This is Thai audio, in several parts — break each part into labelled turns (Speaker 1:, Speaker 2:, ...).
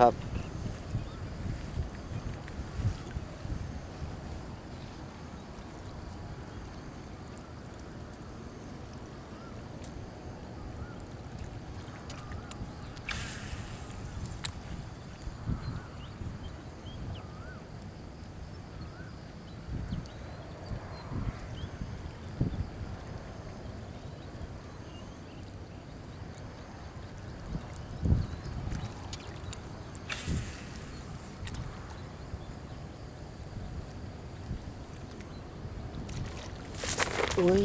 Speaker 1: ครับ อุ้ย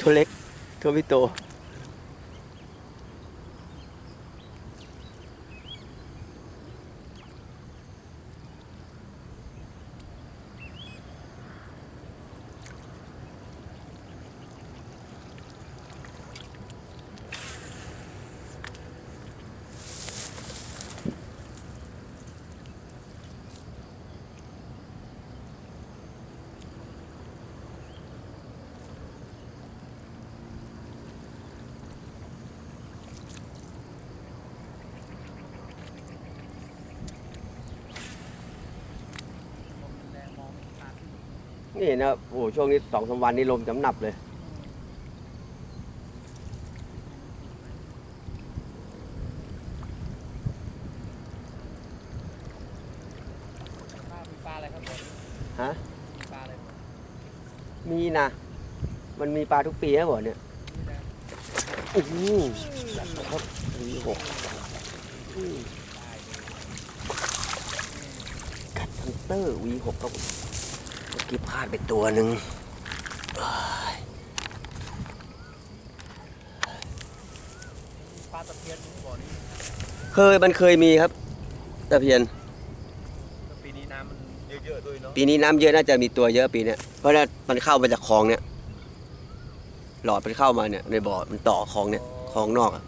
Speaker 1: ตัวเล็กตัวไม่โต นี่นะโอ้โหช่วงนี้สองสามวันนี้ลมจำหนับเลย
Speaker 2: ปลามีปลาอะไรครับผม
Speaker 1: ฮะ
Speaker 2: ปลาอะไรผม
Speaker 1: มีนะ มันมีปลาทุกปีนะบ่เนี่ย
Speaker 2: นี่นะ
Speaker 1: โอ้โหจัดครับวีหกอืมกัดทันเตอร์วีหกครับผม เมื่อกี้พลาดไปตัวหนึ่งเอ้ย
Speaker 2: ปลาตะเพียนนี่บ่อนี่
Speaker 1: เคยมันเคยมีครับตะเพียน
Speaker 2: ปีนี้น้ำมันเยอะๆด้วยเนาะ
Speaker 1: ปีนี้น้ำเยอะน่าจะมีตัวเยอะปีเนี้ยเพราะว่ามันเข้ามาจากคลองเนี่ยหลอดมันเข้ามาเนี่ยในบ่อมันต่อคลองเนี่ยคลองนอกอะ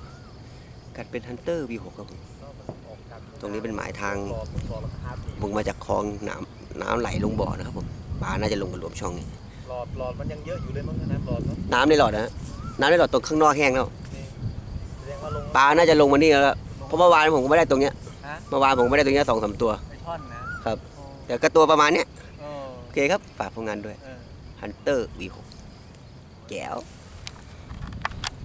Speaker 1: กัดเป็นฮันเตอร์วีหกครับผม
Speaker 2: ก็มันออกกัน
Speaker 1: ตรงนี้เป็นหมายทาง
Speaker 2: บ่อมันบ่อราคาปี
Speaker 1: ลงมาจากคลองน้ำน้ำไหลลงบ่อนะครับผม ปลาน่าจะลงมารวมช่องนี้
Speaker 2: หลอดหลอดมันยังเยอะอยู่เลยมั้งนะหลอดเนาะ
Speaker 1: น้ำในหลอดนะฮะน้ำในหลอดตรงข้างนอกแห้งแล้ว
Speaker 2: นี่แสดงว่าลง
Speaker 1: ปลาน่าจะลงมานี่แล้วล่ะเพราะเมื่อวานผมก็ไม่ได้ตรงเนี้ย
Speaker 2: ฮะ
Speaker 1: เมื่อวานผมไม่ได้ตรงเนี้ยสองสามตัว
Speaker 2: ไอช่อนนะครับ โอ้
Speaker 1: แต่ก็ตัวประมาณเนี้ย
Speaker 2: เออ
Speaker 1: โอเคครับฝากผลงานด้วย
Speaker 2: เออ
Speaker 1: ฮันเตอร์วีหกแก้ว